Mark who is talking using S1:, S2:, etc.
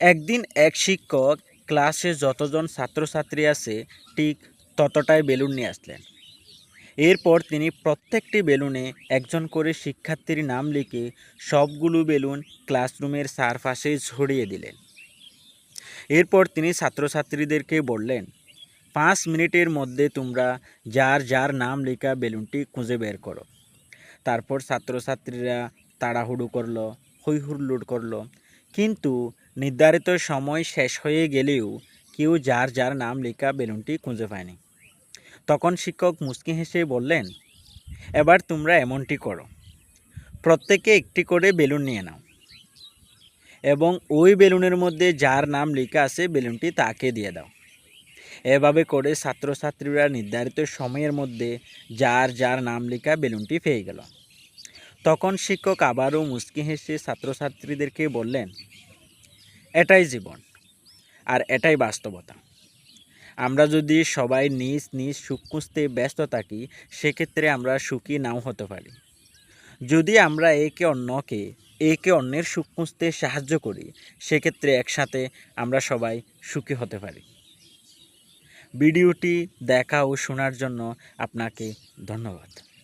S1: একদিন এক শিক্ষক ক্লাসে যতজন ছাত্রছাত্রী আছে, ঠিক ততটাই বেলুন নিয়ে আসলেন। এরপর তিনি প্রত্যেকটি বেলুনে একজন করে শিক্ষার্থীর নাম লিখে সবগুলো বেলুন ক্লাসরুমের চারপাশে ছড়িয়ে দিলেন। এরপর তিনি ছাত্রছাত্রীদেরকে বললেন, পাঁচ মিনিটের মধ্যে তোমরা যার যার নাম লেখা বেলুনটি খুঁজে বের করো। তারপর ছাত্রছাত্রীরা তাড়াহুড়ো করল হৈ হুল্লোড় করল কিন্তু নির্ধারিত সময় শেষ হয়ে গেলেও কেউ যার যার নাম লেখা বেলুনটি খুঁজে পায়নি। তখন শিক্ষক মুচকি হেসে বললেন, এবার তোমরা এমনটি করো। প্রত্যেকে একটি করে বেলুন নিয়ে নাও। এবং ওই বেলুনের মধ্যে যার নাম লেখা আছে বেলুনটি তাকে দিয়ে দাও। এভাবে করে ছাত্রছাত্রীরা নির্ধারিত সময়ের মধ্যে যার যার নাম লেখা বেলুনটি পেয়ে গেল। তখন শিক্ষক আবারও মুচকি হেসে ছাত্রছাত্রীদেরকে বললেন, এটাই জীবন, আর এটাই বাস্তবতা। আমরা যদি সবাই নিজ নিজ সুখ খুঁজতে ব্যস্ত থাকি, সেক্ষেত্রে আমরা সুখী নাও হতে পারি। যদি আমরা একে অন্যকে, একে অন্যের সুখ খুঁজতে সাহায্য করি, সেক্ষেত্রে একসাথে আমরা সবাই সুখী হতে পারি। ভিডিওটি দেখা ও শোনার জন্য আপনাকে ধন্যবাদ।